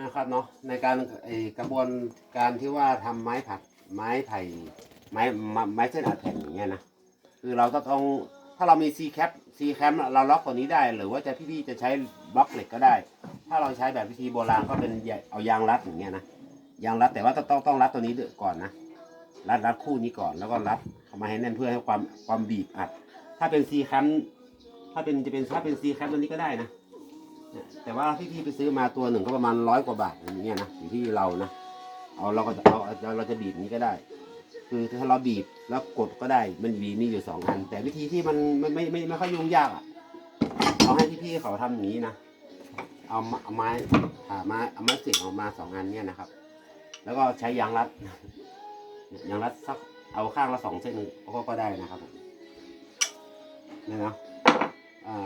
นะครับเนาะในการไอกระบวนการที่ว่าทำไม้ผัดไม้ไผ่ไม้ไม้เส้นอัดแผ่นอย่างเงี้ยนะคือเราต้องถ้าเรามี C cap C cap เราล็อกตัวนี้ได้ หรือว่าจะพี่ๆจะใช้บล็อกเหล็กก็ได้ ถ้าเราใช้แบบวิธีโบราณก็เป็นเอายางรัดอย่างเงี้ยนะยางรัดแต่ว่าต้องต้องรัดตัวนี้ก่อนนะรัดรัดคู่นี้ก่อนแล้วก็รัดเข้ามาให้แน่นเพื่อให้ความความบีบอัด ถ้าเป็น C cap ถ้าเป็นจะเป็นถ้าเป็น C cap ตัวนี้ก็ได้นะ เนี่ยแต่ว่าที่พี่ไปซื้อมาตัวหนึ่งก็ประมาณร้อยกว่าบาทอย่างเงี้ยนะอยู่ที่เรานะเอาเราก็จะเอาเราเราจะบีบนี้ก็ได้ คือถ้าเราบีบแล้วกดก็ได้มันบีบมีอยู่สองอัน แต่วิธีที่มันไม่ไม่ไม่ไม่ค่อยยุ่งยากอะเอาให้พี่ๆเขาทำอย่างนี้นะเอาไม้เอาไม้อ่าไม้เอาไม้เสียบออกมาสองอันเนี่ยนะครับ แล้วก็ใช้ยางรัดยางรัดสักเอาข้างละสองเส้นก็ก็ได้นะครับผมนี่นะ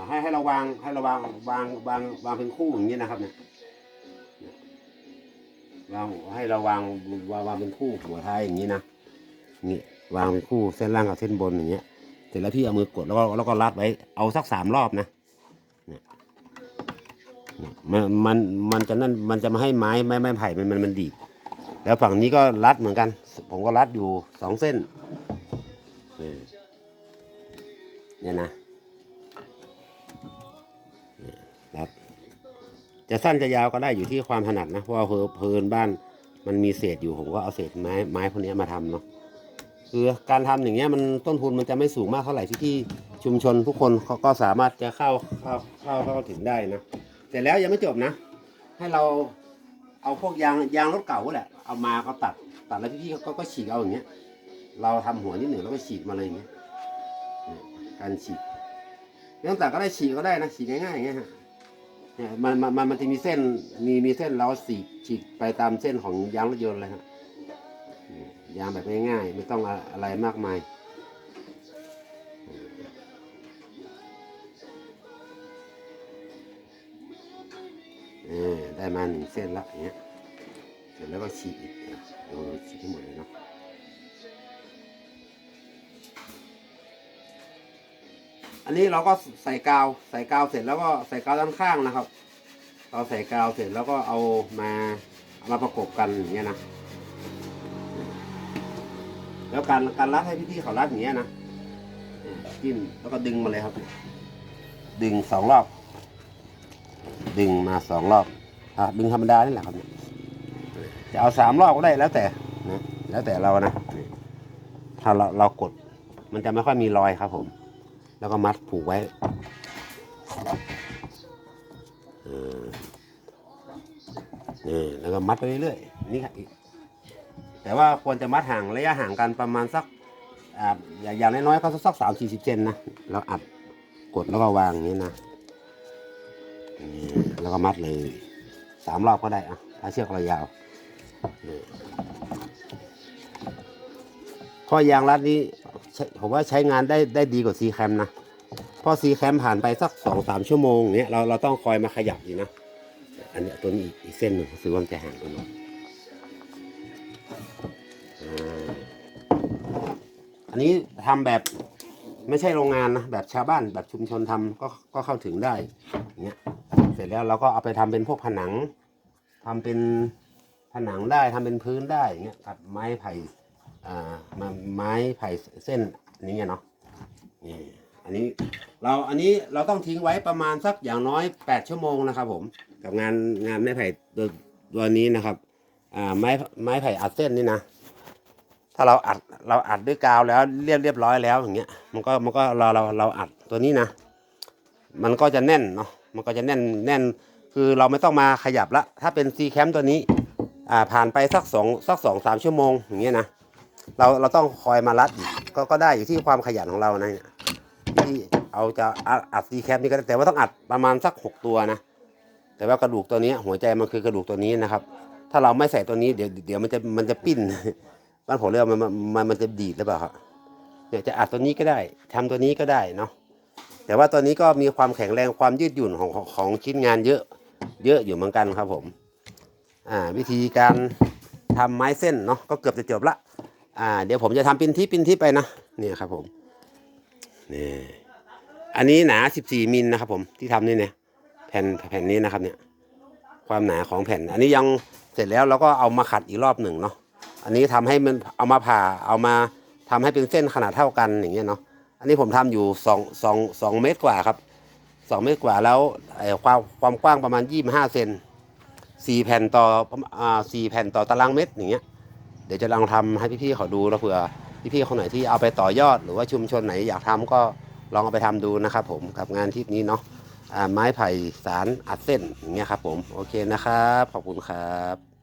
ให้ให้เราวางให้เราวางวางวางวางเป็นคู่อย่างนี้นะครับเนี่ยวางให้เราวางวางวางเป็นคู่หัวท้ายอย่างนี้นะนี่วางเป็นคู่เส้นล่างกับเส้นบนอย่างเงี้ยเสร็จแล้วพี่เอามือกดแล้วก็แล้วก็รัดไว้เอาสักสามรอบนะเนี่ยมันมันมันจะนั่นมันจะมาให้ไม้ไม้ไม้ไผ่มันมันมันดีดแล้วฝั่งนี้ก็รัดเหมือนกัน ผมก็รัดอยู่สองเส้นเนี่ยนะ จะสั้นจะยาวก็ได้อยู่ที่ความถนัดนะเพราะว่าเพลินบ้านมันมีเศษอยู่ผมก็เอาเศษไม้ไม้พวกนี้มาทำเนาะคือการทำอย่างเงี้ยมันต้นทุนมันจะไม่สูงมากเท่าไหร่ที่ที่ชุมชนทุกคนเขาก็สามารถจะเข้าเข้าเข้าเข้าถึงได้นะแต่แล้วยังไม่จบนะ ให้เราเอาพวกยางยางรถเก่าแหละเอามาก็ตัดตัดแล้วพี่ๆก็ก็ฉีกเอาอย่างเงี้ย เราทำหัวนิดหนึ่งแล้วก็ฉีกมาเลยอย่างเงี้ยเนี่ยการฉีกไม่ต้องตัดก็ได้ฉีกก็ได้นะฉีกง่ายๆอย่างเงี้ยฮะ เนี่ยมันมันมันมันจะมีเส้นมีมีเส้นเราฉีฉีกไปตามเส้นของยางรถยนต์เลยฮะยางแบบง่ายๆไม่ต้องอะไรมากมายเออได้มาหนึ่งเส้นละอย่างเงี้ยเสร็จแล้วก็ฉีกอีกเออฉีกให้หมดเลยเนาะ อันนี้เราก็ใส่กาว ใส่กาวเสร็จแล้วก็ใส่กาวด้านข้างนะครับ เราใส่กาวเสร็จแล้วก็เอามาเอามาประกบกันอย่างเงี้ยนะ แล้วการการรัดให้พี่ๆเขารัดอย่างเงี้ยนะจิ้มแล้วก็ดึงมาเลยครับ ดึงสองรอบ ดึงมาสองรอบอะดึงธรรมดานี่แหละครับ จะเอาสามรอบก็ได้แล้วแต่นะแล้วแต่เรานะถ้าเราเรากดมันจะไม่ค่อยมีรอยครับผม แล้วก็มัดผูกไว้เออนี่แล้วก็มัดไปเรื่อยๆนี่ครับแต่ว่าควรจะมัดห่างระยะห่างกันประมาณสักอย่างน้อยๆก็สักสามสี่สิบเซนนะเราอัดกดแล้วก็วางอย่างนี้นะนี่แล้วก็มัดเลยสามรอบก็ได้อะถ้าเชือกเรายาวนี่ข้อยางรัดนี้ ผมว่าใช้งานได้ได้ดีกว่าซีแคมนะพอซีแคมผ่านไปสักสองสามชั่วโมงเนี้ยเราเราต้องคอยมาขยับอยู่นะอันนี้ตัวนี้อีกเส้นหนึ่งซื้อวันจะห่างกันหน่อยอันนี้ทำแบบไม่ใช่โรงงานนะแบบชาวบ้านแบบชุมชนทำก็ก็เข้าถึงได้เงี้ยเสร็จแล้วเราก็เอาไปทำเป็นพวกผนังทำเป็นผนังได้ทำเป็นพื้นได้อย่างเงี้ยตัดไม้ไผ่ มาไม้ไผ่เส้นนี้เนาะนี่อันนี้เราอันนี้เราต้องทิ้งไว้ประมาณสักอย่างน้อย 8 ชั่วโมงนะครับ ผมกับงานงานไม้ไผ่ตัวตัวนี้นะครับอ่าไม้ไม้ไผ่อัดเส้นนี่นะถ้าเราอัดเราอัดด้วยกาวแล้วเรียบเรียบร้อยแล้วอย่างเงี้ยมันก็มันก็เราเราเราอัดตัวนี้นะ มันก็จะแน่นเนาะมันก็จะแน่นแน่นคือเราไม่ต้องมาขยับละถ้าเป็นซีแคมตัวนี้อ่าผ่านไปสักสองสักสองสามชั่วโมงอย่างเงี้ยนะ เราเราต้องคอยมารัดอีกก็ก็ได้อยู่ที่ความขยันของเรานะเนี่ยที่เอาจะอัดดซีแคมนี่ก็ได้แต่ว่าต้องอัดประมาณสักหกตัวนะ แต่ว่ากระดูกตัวนี้หัวใจมันคือกระดูกตัวนี้นะครับ ถ้าเราไม่ใส่ตัวนี้เดี๋ยวเดี๋ยวมันจะมันจะปิ้นบ้านผมเรียกมันมันมันจะดีดหรือเปล่าครับเนี่ยจะอัดตัวนี้ก็ได้ทำตัวนี้ก็ได้เนาะแต่ว่าตัวนี้ก็มีความแข็งแรงความยืดหยุ่นของของของชิ้นงานเยอะเยอะอยู่เหมือนกันครับผม อ่าวิธีการทำไม้เส้นเนาะก็เกือบจะจบละ อ่า เดี๋ยวผมจะทำปินที่ปินที่ไปนะเนี่ยครับผมนี่อันนี้หนา 14 มิลนะครับ ผมที่ทำนี่เนี่ยแผ่นแผ่นนี้นะครับ เนี่ย ความหนาของแผ่น อันนี้ยังเสร็จแล้วเราก็เอามาขัดอีกรอบหนึ่งเนาะอันนี้ทำให้มันเอามาผ่าเอามาทำให้เป็นเส้นขนาดเท่ากันอย่างเงี้ยเนาะอันนี้ผมทำอยู่สองสองสองเมตรกว่าครับสองเมตรกว่าแล้วความความกว้างประมาณยี่สิบห้าเซนสี่แผ่นต่ออ่าสี่แผ่นต่อตารางเมตรอย่างเงี้ย เดี๋ยวจะลองทำให้พี่ๆเขาดูแล้วเผื่อพี่ๆคนไหนที่เอาไปต่อยอด หรือว่าชุมชนไหนอยากทำก็ลองเอาไปทำดูนะครับผมกับงานที่นี้เนาะไม้ไผ่สารอัดเส้นอย่างเงี้ยครับผมโอเคนะครับ ขอบคุณครับ